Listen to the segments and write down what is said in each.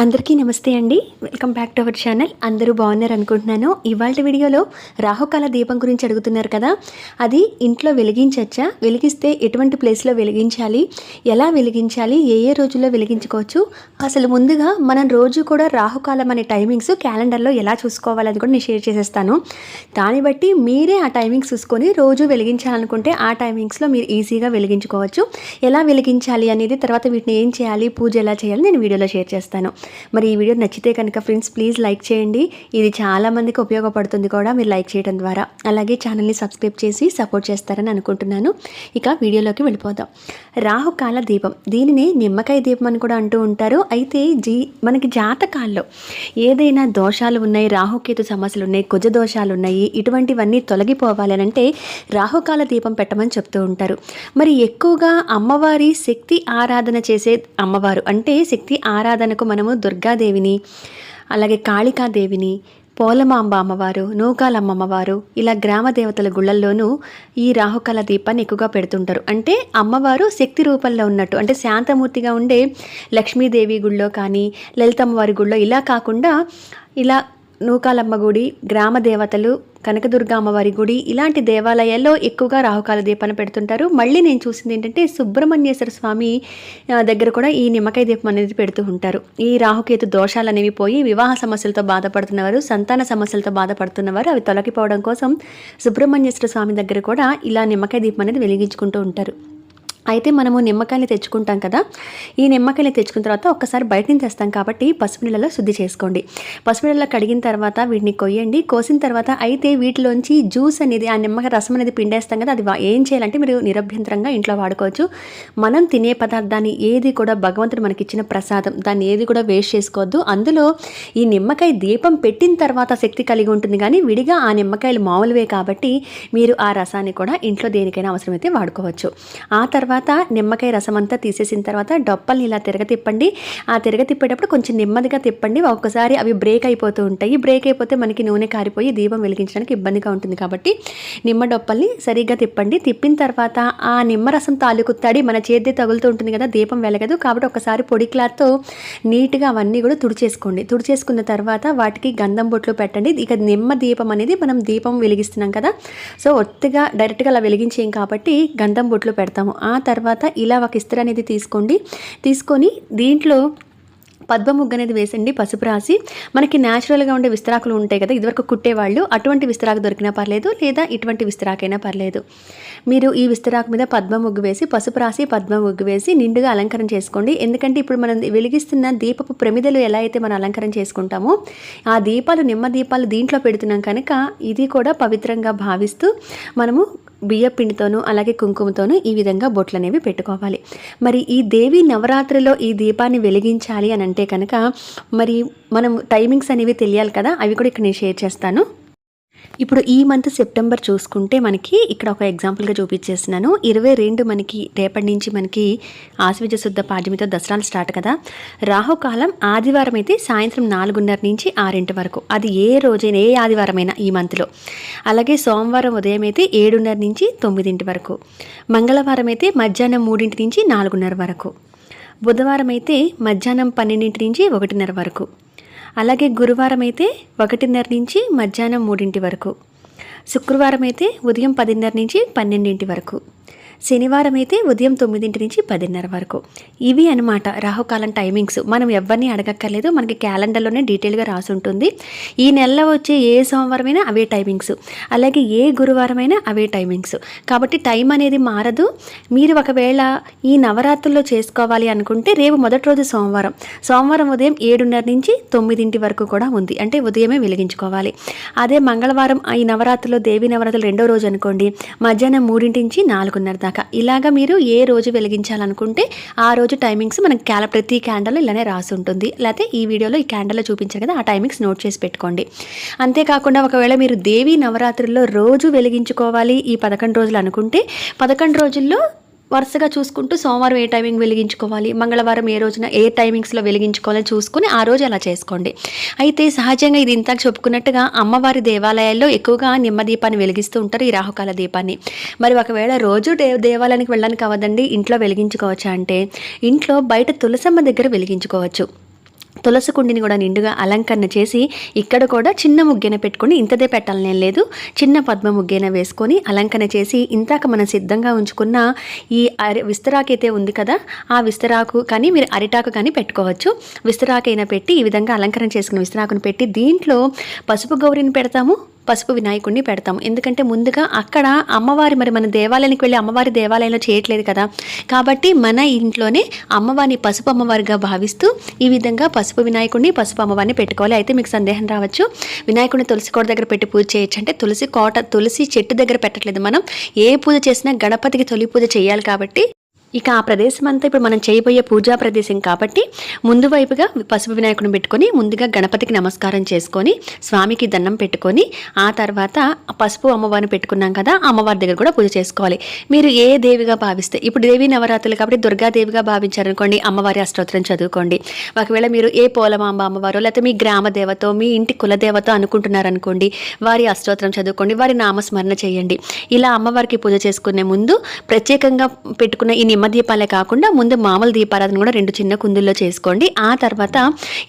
అందరికీ నమస్తే అండి. Welcome back to our channel అందరూ బాగున్నారు అనుకుంటున్నాను. ఇవాళ వీడియోలో రాహుకాల దీపం గురించి అడుగుతున్నారు కదా. అది ఇంట్లో వెలిగించవచ్చా వెలిగిస్తే ఎటువంటి ప్లేస్లో వెలిగించాలి? ఎలా వెలిగించాలి? ఏ ఏ రోజుల్లో వెలిగించుకోవచ్చు? అసలు ముందుగా మనం రోజు కూడా రాహుకాలం అనే టైమింగ్స్ క్యాలెండర్లో ఎలా చూసుకోవాలి అది కూడా నేను షేర్ చేసేస్తాను. దాన్ని బట్టి మీరే ఆ టైమింగ్స్ చూసుకొని రోజు వెలిగించాలనుకుంటే ఆ టైమింగ్స్లో మీరు ఈజీగా వెలిగించుకోవచ్చు. ఎలా వెలిగించాలి అనేది తర్వాత వీటిని ఏం చేయాలి? పూజ ఎలా చేయాలి? నేను వీడియోలో షేర్ చేస్తాను. మరి ఈ వీడియో నచ్చితే కనుక ఫ్రెండ్స్ ప్లీజ్ లైక్ చేయండి. ఇది చాలామందికి ఉపయోగపడుతుంది కూడా మీరు లైక్ చేయడం ద్వారా. అలాగే ఛానల్ని సబ్స్క్రైబ్ చేసి సపోర్ట్ చేస్తారని అనుకుంటున్నాను. ఇక వీడియోలోకి వెళ్ళిపోదాం. రాహుకాల దీపం. దీనిని నిమ్మకాయ దీపం అని కూడా అంటూ ఉంటారు. అయితే జీ మనకి జాతకాల్లో ఏదైనా దోషాలు ఉన్నాయి రాహుకేతు సమస్యలు ఉన్నాయి కుజ దోషాలు ఉన్నాయి ఇటువంటివన్నీ తొలగిపోవాలి అంటే రాహుకాల దీపం పెట్టమని చెప్తూ ఉంటారు. మరి ఎక్కువగా అమ్మవారి శక్తి ఆరాధన చేసే అమ్మవారు అంటే శక్తి ఆరాధనకు మనము దుర్గాదేవిని అలాగే కాళికాదేవిని పోలమాంబ అమ్మవారు నూకాలమ్మ అమ్మవారు ఇలా గ్రామ దేవతల గుళ్ళల్లోనూ ఈ రాహుకాల దీపాన్ని ఎక్కువగా పెడుతుంటారు. అంటే అమ్మవారు శక్తి రూపంలో ఉన్నట్టు అంటే శాంతమూర్తిగా ఉండే లక్ష్మీదేవి గుళ్ళో కానీ లలితమ్మవారి గుళ్ళో ఇలా కాకుండా ఇలా నూకాలమ్మ గుడి గ్రామ దేవతలు కనకదుర్గ అమ్మవారి గుడి. ఇలాంటి దేవాలయాల్లో ఎక్కువగా రాహుకాల దీపాన్ని పెడుతుంటారు. మళ్ళీ నేను చూసింది ఏంటంటే సుబ్రహ్మణ్యేశ్వర స్వామి దగ్గర కూడా ఈ నిమ్మకాయ దీపం అనేది పెడుతూ ఉంటారు. ఈ రాహుకేతు దోషాలు అనేవి పోయి వివాహ సమస్యలతో బాధపడుతున్నవారు సంతాన సమస్యలతో బాధపడుతున్నవారు అవి తొలగిపోవడం కోసం సుబ్రహ్మణ్యేశ్వర స్వామి దగ్గర కూడా ఇలా నిమ్మకాయ దీపం అనేది వెలిగించుకుంటూ ఉంటారు. అయితే మనము నిమ్మకాయలు తెచ్చుకుంటాం కదా ఈ నిమ్మకాయలు తెచ్చుకున్న తర్వాత ఒక్కసారి బయట నుంచి తెస్తాం కాబట్టి పసుపు నీళ్ళలో శుద్ధి చేసుకోండి. పసుపు నీళ్ళలో కడిగిన తర్వాత వీటిని కొయ్యండి. కోసిన తర్వాత అయితే వీటిలోంచి జ్యూస్ అనేది ఆ నిమ్మకాయ రసం అనేది పిండేస్తాం కదా అది ఏం చేయాలంటే మీరు నిరభ్యంతరంగా ఇంట్లో వాడుకోవచ్చు. మనం తినే పదార్థాన్ని ఏది కూడా భగవంతుడు మనకి ఇచ్చిన ప్రసాదం దాన్ని ఏది కూడా వేస్ట్ చేసుకోవద్దు. అందులో ఈ నిమ్మకాయ దీపం పెట్టిన తర్వాత శక్తి కలిగి ఉంటుంది కానీ విడిగా ఆ నిమ్మకాయలు మామూలువే కాబట్టి మీరు ఆ రసాన్ని కూడా ఇంట్లో దేనికైనా అవసరమైతే వాడుకోవచ్చు. ఆ తర్వాత తర్వాత నిమ్మకాయ రసం అంతా తీసేసిన తర్వాత డొప్పల్ని ఇలా తిరగ తిప్పండి ఆ తిరగ తిప్పేటప్పుడు కొంచెం నెమ్మదిగా తిప్పండి. ఒక్కసారి అవి బ్రేక్ అయిపోతూ ఉంటాయి. బ్రేక్ అయిపోతే మనకి నూనె కారిపోయి దీపం వెలిగించడానికి ఇబ్బందిగా ఉంటుంది కాబట్టి నిమ్మ డొప్పల్ని సరిగ్గా తిప్పండి. తిప్పిన తర్వాత ఆ నిమ్మరసం తాలూకు తడి మన చేతి తగులుతూ ఉంటుంది కదా దీపం వెలగదు. కాబట్టి ఒకసారి పొడి క్లాత్తో నీట్గా అవన్నీ కూడా తుడిచేసుకోండి. తుడిచేసుకున్న తర్వాత వాటికి గంధం బొట్లు పెట్టండి. ఇక నిమ్మ దీపం అనేది మనం దీపం వెలిగిస్తున్నాం కదా సో ఒత్తిగా డైరెక్ట్గా అలా వెలిగించేయం కాబట్టి గంధం బొట్లు పెడతాము. ఆ తర్వాత ఇలా ఒక ఇస్త్రీ అనేది తీసుకోండి. తీసుకొని దీంట్లో పద్మ ముగ్గు అనేది వేసండి పసుపు రాసి. మనకి న్యాచురల్గా ఉండే విస్తరాకులు ఉంటాయి కదా ఇదివరకు కుట్టేవాళ్ళు అటువంటి విస్తరాకు దొరికినా పర్లేదు లేదా ఇటువంటి విస్తరాకైనా పర్లేదు. మీరు ఈ విస్తరాకు మీద పద్మ ముగ్గు వేసి పసుపు రాసి పద్మ ముగ్గు వేసి నిండుగా అలంకరణ చేసుకోండి. ఎందుకంటే ఇప్పుడు మనం వెలిగిస్తున్న దీపపు ప్రమిదలు ఎలా అయితే మనం అలంకరణ చేసుకుంటామో ఆ దీపాలు నిమ్మ దీపాలు దీంట్లో పెడుతున్నాం కనుక ఇది కూడా పవిత్రంగా భావిస్తూ మనము బియ్యపిండితోనూ అలాగే కుంకుమతోనూ ఈ విధంగా బొట్లు అనేవి పెట్టుకోవాలి. మరి ఈ దేవి నవరాత్రిలో ఈ దీపాన్ని వెలిగించాలి అని అంటే కనుక మరి మనం టైమింగ్స్ అనేవి తెలియాలి కదా? అవి కూడా ఇక్కడ నేను షేర్ చేస్తాను. ఇప్పుడు ఈ మంత్ సెప్టెంబర్ చూసుకుంటే మనకి ఇక్కడ ఒక ఎగ్జాంపుల్గా చూపించేస్తున్నాను. ఇరవై రెండు మనకి రేపటి నుంచి మనకి ఆశ్వజ శుద్ధ పాడ్యమితో దసరాలు స్టార్ట్ కదా. రాహుకాలం ఆదివారం అయితే సాయంత్రం నాలుగున్నర నుంచి ఆరింటి వరకు. అది ఏ రోజైనా ఏ ఆదివారమైనా ఈ మంత్లో అలాగే సోమవారం ఉదయం అయితే ఏడున్నర నుంచి తొమ్మిదింటి వరకు. మంగళవారం అయితే మధ్యాహ్నం మూడింటి నుంచి నాలుగున్నర వరకు. బుధవారం అయితే మధ్యాహ్నం పన్నెండింటి నుంచి ఒకటిన్నర వరకు. అలాగే గురువారం అయితే ఒకటిన్నర నుంచి మధ్యాహ్నం మూడింటి వరకు. శుక్రవారం అయితే ఉదయం పదిన్నర నుంచి పన్నెండింటి వరకు. శనివారం అయితే ఉదయం తొమ్మిదింటి నుంచి పదిన్నర వరకు. ఇవి అనమాట రాహుకాలం టైమింగ్స్. మనం ఎవరిని అడగక్కర్లేదు. మనకి క్యాలెండర్లోనే డీటెయిల్గా రాసి ఉంటుంది ఈ నెలలో వచ్చే ఏ సోమవారమైనా అవే టైమింగ్స్. అలాగే ఏ గురువారమైనా అవే టైమింగ్స్. కాబట్టి టైం అనేది మారదు. మీరు ఒకవేళ ఈ నవరాత్రుల్లో చేసుకోవాలి అనుకుంటే రేపు మొదటి రోజు సోమవారం. సోమవారం ఉదయం ఏడున్నర నుంచి తొమ్మిదింటి వరకు కూడా ఉంది. అంటే ఉదయమే వెలిగించుకోవాలి. అదే మంగళవారం ఈ నవరాత్రిలో దేవి నవరాత్రులు రెండో రోజు అనుకోండి. మధ్యాహ్నం మూడింటి నుంచి నాలుగున్నర దాకా. ఇలాగా మీరు ఏ రోజు వెలిగించాలనుకుంటే ఆ రోజు టైమింగ్స్ మనకి క్యాల ప్రతి క్యాండల్ ఇలానే రాసి ఉంటుంది. లేకపోతే ఈ వీడియోలో ఈ క్యాండల్లో చూపించారు కదా ఆ టైమింగ్స్ నోట్ చేసి పెట్టుకోండి. అంతేకాకుండా ఒకవేళ మీరు దేవి నవరాత్రుల్లో రోజు వెలిగించుకోవాలి ఈ పదకొండు రోజులు అనుకుంటే పదకొండు రోజుల్లో వరుసగా చూసుకుంటూ సోమవారం ఏ టైమింగ్ వెలిగించుకోవాలి? మంగళవారం ఏ రోజున ఏ టైమింగ్స్లో వెలిగించుకోవాలని చూసుకుని ఆ రోజు అలా చేసుకోండి. అయితే సహజంగా ఇది ఇంతకు చెప్పుకున్నట్టుగా అమ్మవారి దేవాలయాల్లో ఎక్కువగా నిమ్మ దీపాన్ని వెలిగిస్తూ ఉంటారు ఈ రాహుకాల దీపాన్ని. మరి ఒకవేళ రోజు దే దేవాలయానికి వెళ్ళడానికి అవ్వదండి ఇంట్లో వెలిగించుకోవచ్చా అంటే ఇంట్లో బయట తులసమ్మ దగ్గర వెలిగించుకోవచ్చు. తులసి కుండిని కూడా నిండుగా అలంకరణ చేసి ఇక్కడ కూడా చిన్న ముగ్గైన పెట్టుకొని ఇంతదే పెట్టాలనే లేదు. చిన్న పద్మ ముగ్గెన వేసుకొని అలంకరణ చేసి ఇంతాక మనం సిద్ధంగా ఉంచుకున్న ఈ అరి విస్తరాకు అయితే ఉంది కదా ఆ విస్తరాకు కానీ మీరు అరిటాకు కానీ పెట్టుకోవచ్చు. విస్తరాకైనా పెట్టి ఈ విధంగా అలంకరణ చేసుకున్న విస్తరాకును పెట్టి దీంట్లో పసుపు గౌరిని పెడతాము. పసుపు వినాయకుడిని పెడతాం ఎందుకంటే ముందుగా అక్కడ అమ్మవారి మరి మన దేవాలయానికి వెళ్ళి అమ్మవారి దేవాలయంలో చేయట్లేదు కదా. కాబట్టి మన ఇంట్లోనే అమ్మవారిని పసుపు అమ్మవారిగా భావిస్తూ ఈ విధంగా పసుపు వినాయకుడిని పసుపు అమ్మవారిని పెట్టుకోవాలి. అయితే మీకు సందేహం రావచ్చు. వినాయకుడిని తులసి కోట దగ్గర పెట్టి పూజ చేయొచ్చు. అంటే తులసి కోట తులసి చెట్టు దగ్గర పెట్టట్లేదు మనం. ఏ పూజ చేసినా గణపతికి తొలి పూజ చేయాలి కాబట్టి ఇక ఆ ప్రదేశం అంతా ఇప్పుడు మనం చేయబోయే పూజా ప్రదేశం కాబట్టి ముందు వైపుగా పసుపు వినాయకుడిని పెట్టుకొని ముందుగా గణపతికి నమస్కారం చేసుకొని స్వామికి దండం పెట్టుకొని ఆ తర్వాత పసుపు అమ్మవారిని పెట్టుకున్నాం కదా అమ్మవారి దగ్గర కూడా పూజ చేసుకోవాలి. మీరు ఏ దేవిగా భావిస్తే ఇప్పుడు దేవి నవరాత్రులు కాబట్టి దుర్గాదేవిగా భావించారనుకోండి అమ్మవారి అష్టోత్తరం చదువుకోండి. ఒకవేళ మీరు ఏ పోలమాంబ అమ్మవారు లేకపోతే మీ గ్రామ దేవతో మీ ఇంటి కులదేవతో అనుకుంటున్నారనుకోండి వారి అష్టోత్తరం చదువుకోండి వారి నామస్మరణ చేయండి. ఇలా అమ్మవారికి పూజ చేసుకునే ముందు ప్రత్యేకంగా పెట్టుకున్న ఈ నిమ్మ దీపాలే కాకుండా ముందు మామూలు దీపారాధన కూడా రెండు చిన్న కుందుల్లో చేసుకోండి. ఆ తర్వాత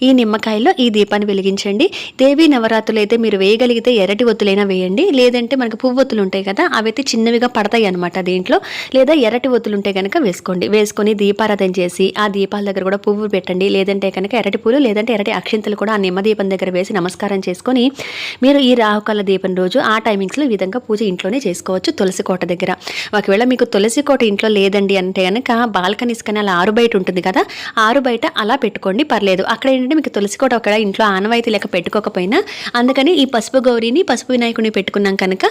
ఈ నిమ్మకాయలో ఈ దీపాన్ని వెలిగించండి. దేవి నవరాత్రులు అయితే మీరు వేయగలిగితే ఎర్రటి ఒత్తులైనా వేయండి. లేదంటే మనకు పువ్వొత్తులు ఉంటాయి కదా అవైతే చిన్నవిగా పడతాయి అనమాట దీంట్లో. లేదా ఎర్రటి ఒత్తులు ఉంటే కనుక వేసుకోండి. వేసుకొని దీపారాధన చేసి ఆ దీపాల దగ్గర కూడా పువ్వు పెట్టండి. లేదంటే కనుక ఎర్రటి పూలు లేదంటే ఎర్రటి అక్షింతలు కూడా ఆ నిమ్మ దీపం దగ్గర వేసి నమస్కారం చేసుకొని మీరు ఈ రాహుకాల దీపం రోజు ఆ టైమింగ్స్లో ఈ విధంగా పూజ ఇంట్లోనే చేసుకోవచ్చు. తులసి కోట దగ్గర. ఒకవేళ మీకు తులసి కోట ఇంట్లో లేదండి అంటే కనుక బాల్కనీస్ కానీ అలా ఆరు బయట ఉంటుంది కదా ఆరు బయట అలా పెట్టుకోండి పర్లేదు. అక్కడ ఏంటంటే మీకు తులసి కూడా అక్కడ ఇంట్లో ఆనవాయితీ లేక పెట్టుకోకపోయినా అందుకని ఈ పసుపు గౌరిని పసుపు వినాయకుడిని పెట్టుకున్నాం కనుక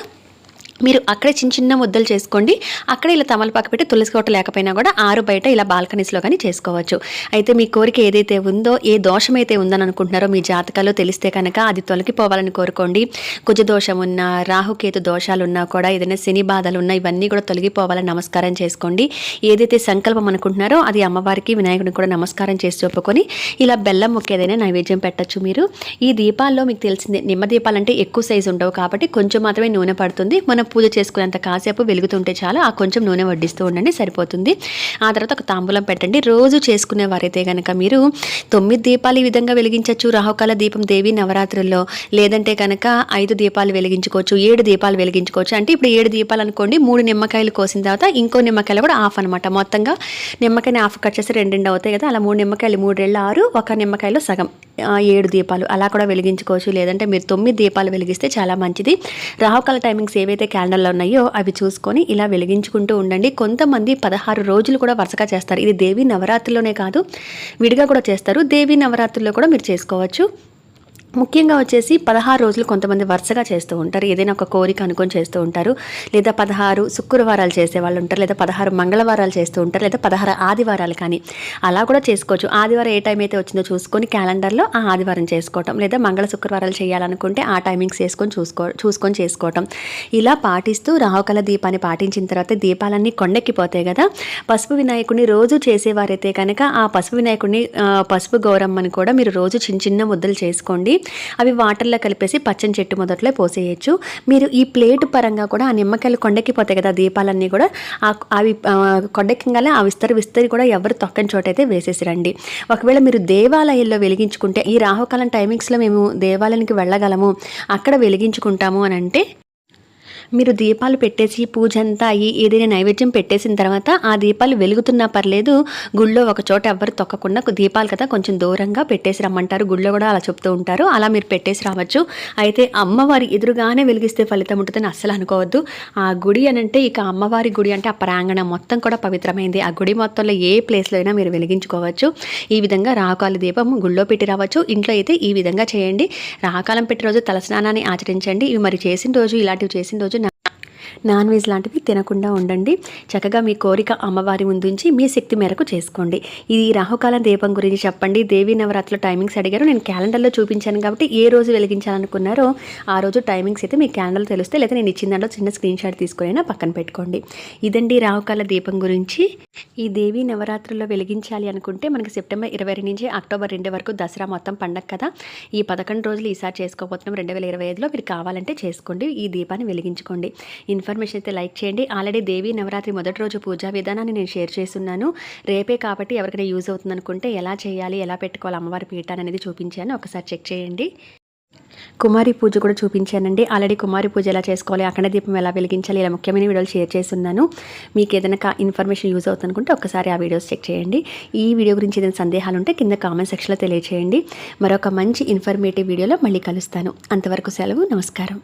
మీరు అక్కడే చిన్న చిన్న ముద్దలు చేసుకోండి. అక్కడ ఇలా తమలపాకు పెట్టి తులసి కోట లేకపోయినా కూడా ఆరు బయట ఇలా బాల్కనీస్లో కానీ చేసుకోవచ్చు. అయితే మీ కోరిక ఏదైతే ఉందో ఏ దోషం అయితే ఉందని అనుకుంటున్నారో మీ జాతకాలు తెలిస్తే కనుక అది తొలగిపోవాలని కోరుకోండి. కుజ దోషం ఉన్నా రాహుకేతు దోషాలు ఉన్నా కూడా ఏదైనా శని బాధలు ఉన్నా ఇవన్నీ కూడా తొలగిపోవాలని నమస్కారం చేసుకోండి. ఏదైతే సంకల్పం అనుకుంటున్నారో అది అమ్మవారికి వినాయకుడికి కూడా నమస్కారం చేసి చెప్పుకొని ఇలా బెల్లం ముక్క ఏదైనా నైవేద్యం పెట్టచ్చు మీరు. ఈ దీపాల్లో మీకు తెలిసిందే నిమ్మ దీపాలంటే ఎక్కువ సైజు ఉండవు కాబట్టి కొంచెం మాత్రమే నూనె పడుతుంది. మనం పూజ చేసుకునేంత కాసేపు వెలుగుతుంటే చాలు. ఆ కొంచెం నూనె వడ్డిస్తూ ఉండండి సరిపోతుంది. ఆ తర్వాత ఒక తాంబూలం పెట్టండి. రోజు చేసుకునే వారైతే కనుక మీరు తొమ్మిది దీపాలు ఈ విధంగా వెలిగించవచ్చు రాహుకాల దీపం దేవి నవరాత్రుల్లో. లేదంటే కనుక ఐదు దీపాలు వెలిగించుకోవచ్చు ఏడు దీపాలు వెలిగించుకోవచ్చు. అంటే ఇప్పుడు ఏడు దీపాలు అనుకోండి మూడు నిమ్మకాయలు కోసిన తర్వాత ఇంకో నిమ్మకాయలు కూడా ఆఫ్ అనమాట. మొత్తంగా నిమ్మకాయని ఆఫ్ కట్ చేస్తే రెండు రెండు అవుతాయి కదా. అలా మూడు నిమ్మకాయలు మూడు మూడేళ్ళు ఆరు ఒక నిమ్మకాయలో సగం. ఏడు దీపాలు అలా కూడా వెలిగించుకోవచ్చు. లేదంటే మీరు తొమ్మిది దీపాలు వెలిగిస్తే చాలా మంచిది. రాహుకాల టైమింగ్స్ ఏవైతే క్యాలెండర్లో ఉన్నాయో అవి చూసుకొని ఇలా వెలిగించుకుంటూ ఉండండి. కొంతమంది పదహారు రోజులు కూడా వరుసగా చేస్తారు. ఇది దేవి నవరాత్రిలోనే కాదు విడిగా కూడా చేస్తారు. దేవి నవరాత్రుల్లో కూడా మీరు చేసుకోవచ్చు. ముఖ్యంగా వచ్చేసి పదహారు రోజులు కొంతమంది వరుసగా చేస్తూ ఉంటారు. ఏదైనా ఒక కోరిక అనుకొని చేస్తూ ఉంటారు. లేదా పదహారు శుక్రవారాలు చేసే వాళ్ళు ఉంటారు. లేదా పదహారు మంగళవారాలు చేస్తూ ఉంటారు. లేదా పదహారు ఆదివారాలు కానీ అలా కూడా చేసుకోవచ్చు. ఆదివారం ఏ టైం అయితే వచ్చిందో చూసుకొని క్యాలెండర్లో ఆ ఆదివారం చేసుకోవటం. లేదా మంగళ శుక్రవారాలు చేయాలనుకుంటే ఆ టైమింగ్స్ వేసుకొని చూసుకో చూసుకొని చేసుకోవటం. ఇలా పాటిస్తూ రాహుకల దీపాన్ని పాటించిన తర్వాత దీపాలన్నీ కొండెక్కిపోతాయి కదా. పసుపు వినాయకుడిని రోజు చేసేవారైతే కనుక ఆ పసుపు వినాయకుడిని పసుపు గౌరమ్మని కూడా మీరు రోజు చిన్న చిన్న ముద్దలు చేసుకోండి. అవి వాటర్లో కలిపేసి పచ్చని చెట్టు మొదట్లో పోసేయచ్చు. మీరు ఈ ప్లేట్ పరంగా కూడా ఆ నిమ్మకాయలు కొండెక్కిపోతాయి కదా దీపాలన్నీ కూడా అవి ఆ, కొండెక్కగానే ఆ విస్తరి విస్తరి కూడా ఎవరు తొక్కని చోటైతే వేసేసి రండి. ఒకవేళ మీరు దేవాలయాల్లో వెలిగించుకుంటే ఈ రాహుకాలం టైమింగ్స్లో మేము దేవాలయానికి వెళ్ళగలము అక్కడ వెలిగించుకుంటాము అని అంటే మీరు దీపాలు పెట్టేసి పూజ అంతా అయ్యి ఏదైనా నైవేద్యం పెట్టేసిన తర్వాత ఆ దీపాలు వెలుగుతున్నా పర్లేదు. గుళ్ళో ఒక చోట ఎవ్వరు తొక్కకుండా దీపాలు కదా కొంచెం దూరంగా పెట్టేసి రమ్మంటారు. గుళ్ళో కూడా అలా చెప్తూ ఉంటారు. అలా మీరు పెట్టేసి రావచ్చు. అయితే అమ్మవారి ఎదురుగానే వెలిగిస్తే ఫలితం ఉంటుందని అస్సలు అనుకోవద్దు. ఆ గుడి అని అంటే ఇక అమ్మవారి గుడి అంటే ఆ ప్రాంగణం మొత్తం కూడా పవిత్రమైంది. ఆ గుడి మొత్తంలో ఏ ప్లేస్లో అయినా మీరు వెలిగించుకోవచ్చు. ఈ విధంగా రాకాల దీపం గుళ్ళో పెట్టి రావచ్చు. ఇంట్లో అయితే ఈ విధంగా చేయండి. రాకాలం పెట్టి రోజు తలస్నానాన్ని ఆచరించండి. ఇవి మరి చేసిన రోజు ఇలాంటివి చేసిన రోజు నాన్ వెజ్ లాంటివి తినకుండా ఉండండి. చక్కగా మీ కోరిక అమ్మవారి ముందుంచి మీ శక్తి మేరకు చేసుకోండి. ఇది రాహుకాలం దీపం గురించి చెప్పండి. దేవీ నవరాత్రుల టైమింగ్స్ అడిగారు. నేను క్యాలెండర్లో చూపించాను కాబట్టి ఏ రోజు వెలిగించాలనుకున్నారో ఆ రోజు టైమింగ్స్ అయితే మీ క్యాలెండర్లో తెలిస్తే లేదా నేను ఇచ్చిన దాంట్లో చిన్న స్క్రీన్ షాట్ తీసుకునైనా పక్కన పెట్టుకోండి. ఇదండి రాహుకాల దీపం గురించి. ఈ దేవీ నవరాత్రుల్లో వెలిగించాలి అనుకుంటే మనకి సెప్టెంబర్ ఇరవై నుంచి అక్టోబర్ రెండు వరకు దసరా మొత్తం పండగ కదా. ఈ పదకొండు రోజులు ఈసారి చేసుకోబోతున్నాం. రెండు వేల ఇరవై ఐదులో మీరు కావాలంటే చేసుకోండి. ఈ దీపాన్ని వెలిగించుకోండి. ఇన్ఫర్మేషన్ అయితే లైక్ చేయండి. ఆల్రెడీ దేవి నవరాత్రి మొదటి రోజు పూజా విధానాన్ని నేను షేర్ చేస్తున్నాను. రేపే కాబట్టి ఎవరికైనా యూజ్ అవుతుంది అనుకుంటే ఎలా చేయాలి ఎలా పెట్టుకోవాలి అమ్మవారి పీఠాన్ని అనేది చూపించాను. ఒకసారి చెక్ చేయండి. కుమారి పూజ కూడా చూపించానండి. ఆల్రెడీ కుమారి పూజ ఎలా చేసుకోవాలి అఖండ దీపం ఎలా వెలిగించాలి ఇలా ముఖ్యమైన వీడియోలు షేర్ చేస్తున్నాను. మీకు ఏదైనా ఇన్ఫర్మేషన్ యూజ్ అవుతుంది అనుకుంటే ఒకసారి ఆ వీడియోస్ చెక్ చేయండి. ఈ వీడియో గురించి ఏదైనా సందేహాలు ఉంటే కింద కామెంట్ సెక్షన్లో తెలియచేయండి. మరొక మంచి ఇన్ఫర్మేటివ్ వీడియోలో మళ్ళీ కలుస్తాను. అంతవరకు సెలవు నమస్కారం.